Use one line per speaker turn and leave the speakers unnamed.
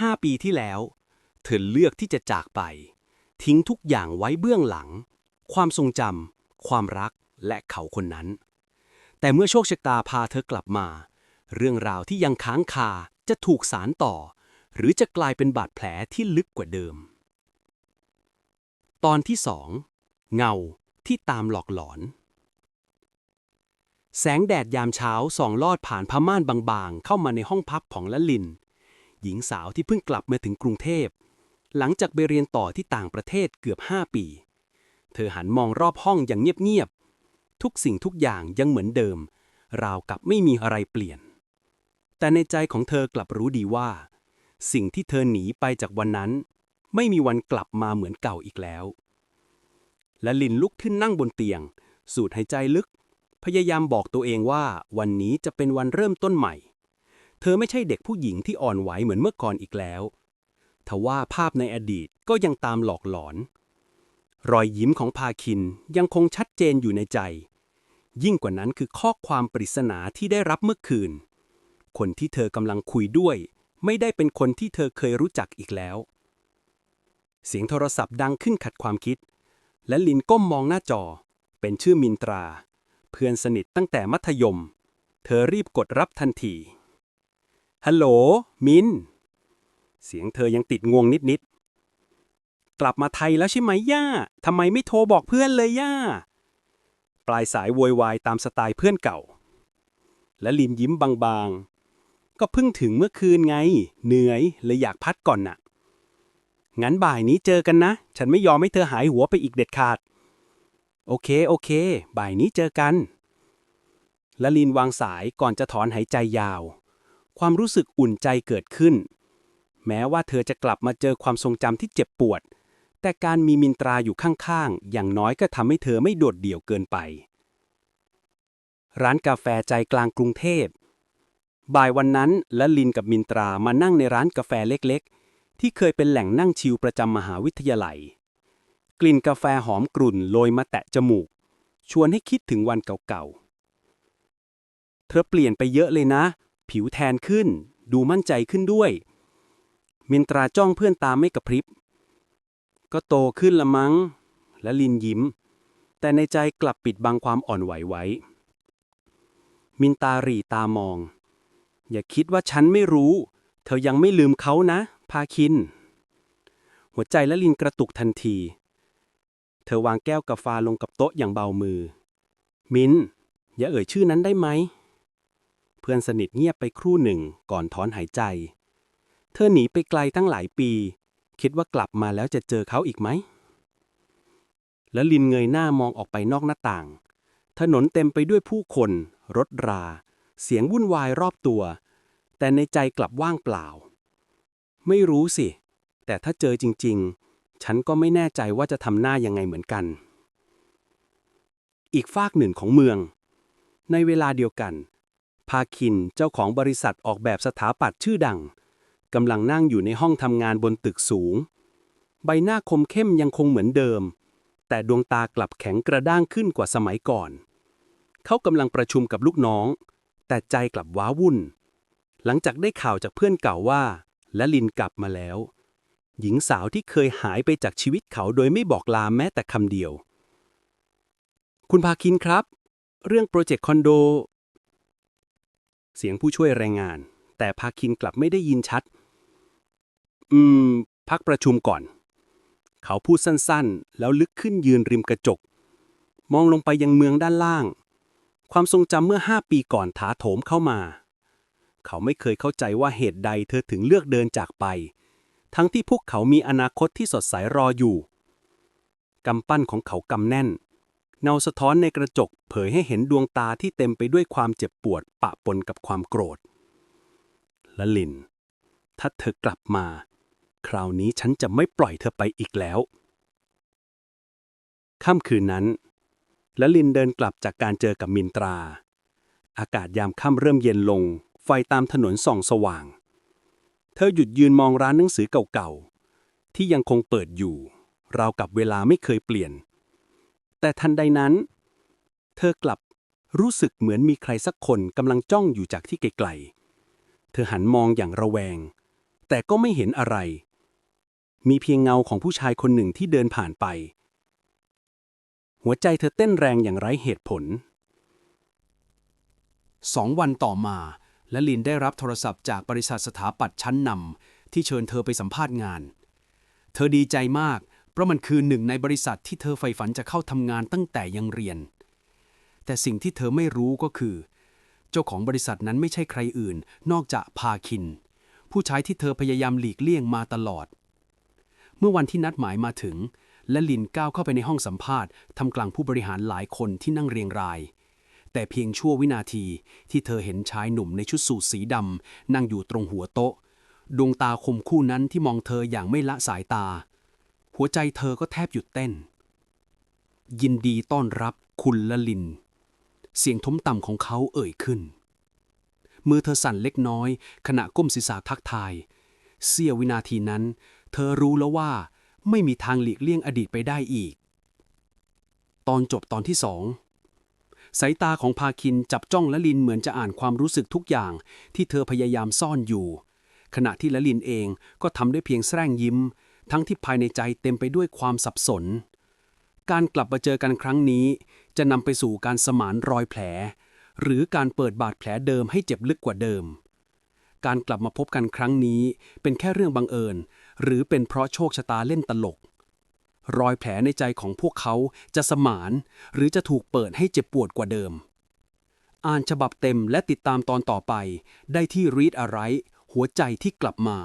ห้าปีที่แล้ว เธอเลือกที่จะจากไป ทิ้งทุกอย่างไว้เบื้องหลัง ความทรงจำความรักและเขาคนนั้น แต่เมื่อโชคชะตาพาเธอกลับมา เรื่องราวที่ยังค้างคาจะถูกสารต่อ หรือจะกลายเป็นบาดแผลที่ลึกกว่าเดิม ตอนที่สองเงาที่ตามหลอกหลอน แสงแดดยามเช้าส่องลอดผ่านผ้าม่านบางๆ เข้ามาในห้องพักของละลิน หญิงสาวที่เพิ่งกลับมาถึงกรุงเทพ หลังจากไปเรียนต่อที่ต่างประเทศเกือบ 5 ปี เธอหันมองรอบห้องอย่างเงียบๆ ทุกสิ่งทุกอย่างยังเหมือนเดิม ราวกับไม่มีอะไรเปลี่ยน แต่ในใจของเธอกลับรู้ดีว่า สิ่งที่เธอหนีไปจากวันนั้น ไม่มีวันกลับมาเหมือนเก่าอีกแล้ว และลินลุกขึ้นนั่งบนเตียง สูดหายใจลึก พยายามบอกตัวเองว่าวันนี้จะเป็นวันเริ่มต้นใหม่ เธอไม่ใช่เด็กผู้หญิงที่อ่อนไหวเหมือนเมื่อก่อนอีกแล้ว ทว่าภาพในอดีตก็ยังตามหลอกหลอน รอยยิ้มของพาคินยังคงชัดเจนอยู่ในใจ ยิ่งกว่านั้นคือข้อความปริศนาที่ได้รับเมื่อคืน คนที่เธอกำลังคุยด้วย ไม่ได้เป็นคนที่เธอเคยรู้จักอีกแล้ว เสียงโทรศัพท์ดังขึ้นขัดความคิด และลินก้มมองหน้าจอ เป็นชื่อมินตรา เพื่อนสนิทตั้งแต่มัธยม เธอรีบกดรับทันที ฮัลโหล มิน เสียงเธอยังติดงวงนิดๆ กลับมาไทยแล้วใช่ไหมย่า ทำไมไม่โทรบอกเพื่อนเลยย่า ปลายสายโวยวายตามสไตล์เพื่อนเก่า และลินยิ้มบางๆ ก็เพิ่งถึงเมื่อคืนไง เหนื่อยเลยอยากพักก่อนน่ะ งั้นบ่ายนี้เจอกันนะ ฉันไม่ยอมให้เธอหายหัวไปอีกเด็ดขาด โอเค โอเค บ่ายนี้เจอกันละลินวางสายก่อนจะถอนหายใจยาว ความรู้สึกอุ่นใจเกิดขึ้น แม้ว่าเธอจะกลับมาเจอความทรงจำที่เจ็บปวด แต่การมีมินตราอยู่ข้างๆ อย่างน้อยก็ทำให้เธอไม่โดดเดี่ยวเกินไป ร้านกาแฟใจกลางกรุงเทพ บ่ายวันนั้นละลินกับมินตรามานั่งในร้านกาแฟเล็กๆ ที่เคยเป็นแหล่งนั่งชิลประจำมหาวิทยาลัย กลิ่นกาแฟหอมกรุ่นโรยมาแตะจมูก ชวนให้คิดถึงวันเก่าๆ เธอเปลี่ยนไปเยอะเลยนะ ผิวแทนขึ้น ดูมั่นใจขึ้นด้วย มินตราจ้องเพื่อนตามไม่กระพริบ ก็โตขึ้นละมั้ง และลินยิ้ม แต่ในใจกลับปิดบังความอ่อนไหวไว้ มินตารีตามอง อย่าคิดว่าฉันไม่รู้ เธอยังไม่ลืมเขานะ พาคิน หัวใจและลินกระตุกทันที เธอวางแก้วกาแฟลงกับโต๊ะอย่างเบามือ มินอย่าเอ่ยชื่อนั้นได้ไหม เพื่อนสนิทเงียบไปครู่หนึ่งก่อนถอนหายใจ เธอหนีไปไกลตั้งหลายปี คิดว่ากลับมาแล้วจะเจอเขาอีกไหม แล้วลินเงยหน้ามองออกไปนอกหน้าต่าง ถนนเต็มไปด้วยผู้คน รถรา เสียงวุ่นวายรอบตัว แต่ในใจกลับว่างเปล่า ไม่รู้สิ แต่ถ้าเจอจริง ๆ ฉันก็ไม่แน่ใจว่าจะทำหน้ายังไงเหมือนกัน อีกฝากหนึ่งของเมืองในเวลาเดียวกันาคิน เจ้าของบริษัทออกแบบสถาปัตย์ชื่อดังกำลังนั่งอยู่ในห้องทำงานบนตึกสูง ใบหน้าคมเข้มยังคงเหมือนเดิม แต่ดวงตากลับแข็งกระด้างขึ้นกว่าสมัยก่อน เขากำลังประชุมกับลูกน้อง แต่ใจกลับว้าวุ่น หลังจากได้ข่าวจากเพื่อนเก่าว่า และลินกลับมาแล้ว หญิงสาวที่เคยหายไปจากชีวิตเขาโดยไม่บอกลาแม้แต่คำเดียว คุณพาคินครับ เรื่องโปรเจกต์คอนโด เสียงผู้ช่วยแรงงาน แต่พาคินกลับไม่ได้ยินชัด อืม พักประชุมก่อน เขาพูดสั้นๆ แล้วลึกขึ้นยืนริมกระจก มองลงไปยังเมืองด้านล่าง ความทรงจำเมื่อห้าปีก่อนถาโถมเข้ามา เขาไม่เคยเข้าใจว่าเหตุใดเธอถึงเลือกเดินจากไป ทั้งที่พวกเขามีอนาคตที่สดใสรออยู่กำปั้นของเขากำแน่น เงาสะท้อนในกระจกเผยให้เห็นดวงตาที่เต็มไปด้วยความเจ็บปวดปะปนกับความโกรธ ละลิน ถ้าเธอกลับมา คราวนี้ฉันจะไม่ปล่อยเธอไปอีกแล้ว ค่ำคืนนั้นละลินเดินกลับจากการเจอกับมินตรา อากาศยามค่ำเริ่มเย็นลง ไฟตามถนนส่องสว่าง เธอหยุดยืนมองร้านหนังสือเก่าๆ ที่ยังคงเปิดอยู่ ราวกับเวลาไม่เคยเปลี่ยน แต่ทันใดนั้น เธอกลับรู้สึกเหมือนมีใครสักคนกำลังจ้องอยู่จากที่ไกลๆ เธอหันมองอย่างระแวง แต่ก็ไม่เห็นอะไร มีเพียงเงาของผู้ชายคนหนึ่งที่เดินผ่านไป หัวใจเธอเต้นแรงอย่างไร้เหตุผล สองวันต่อมา และลินได้รับโทรศัพท์จากบริษัทสถาปัตย์ชั้นนำที่เชิญเธอไปสัมภาษณ์งาน เธอดีใจมาก เพราะมันคือหนึ่งในบริษัทที่เธอใฝ่ฝันจะเข้าทำงานตั้งแต่ยังเรียน แต่สิ่งที่เธอไม่รู้ก็คือ เจ้าของบริษัทนั้นไม่ใช่ใครอื่น นอกจากพาคิน ผู้ชายที่เธอพยายามหลีกเลี่ยงมาตลอด เมื่อวันที่นัดหมายมาถึง และลินก้าวเข้าไปในห้องสัมภาษณ์ทำกลางผู้บริหารหลายคนที่นั่งเรียงรายแต่เพียงชั่ววินาทีที่เธอเห็นชายหนุ่มในชุดสูทสีดำนั่งอยู่ตรงหัวโต๊ะ ดวงตาคมคู่นั้นที่มองเธออย่างไม่ละสายตา หัวใจเธอก็แทบหยุดเต้น ยินดีต้อนรับคุณละลิน เสียงทุ้มต่ำของเขาเอ่ยขึ้น มือเธอสั่นเล็กน้อย ขณะก้มศีรษะทักทาย เสี้ยววินาทีนั้น เธอรู้แล้วว่าไม่มีทางหลีกเลี่ยงอดีตไปได้อีก ตอนจบตอนที่สองสายตาของพาคินจับจ้องละลินเหมือนจะอ่านความรู้สึกทุกอย่างที่เธอพยายามซ่อนอยู่ ขณะที่ละลินเองก็ทำได้เพียงแสร้งยิ้ม ทั้งที่ภายในใจเต็มไปด้วยความสับสน การกลับมาเจอกันครั้งนี้ จะนำไปสู่การสมานรอยแผล หรือการเปิดบาดแผลเดิมให้เจ็บลึกกว่าเดิม การกลับมาพบกันครั้งนี้เป็นแค่เรื่องบังเอิญ หรือเป็นเพราะโชคชะตาเล่นตลก รอยแผลในใจของพวกเขาจะสมาน หรือจะถูกเปิดให้เจ็บปวดกว่าเดิม อ่านฉบับเต็มและติดตามตอนต่อไป ได้ที่ Read a Right หัวใจที่กลับมา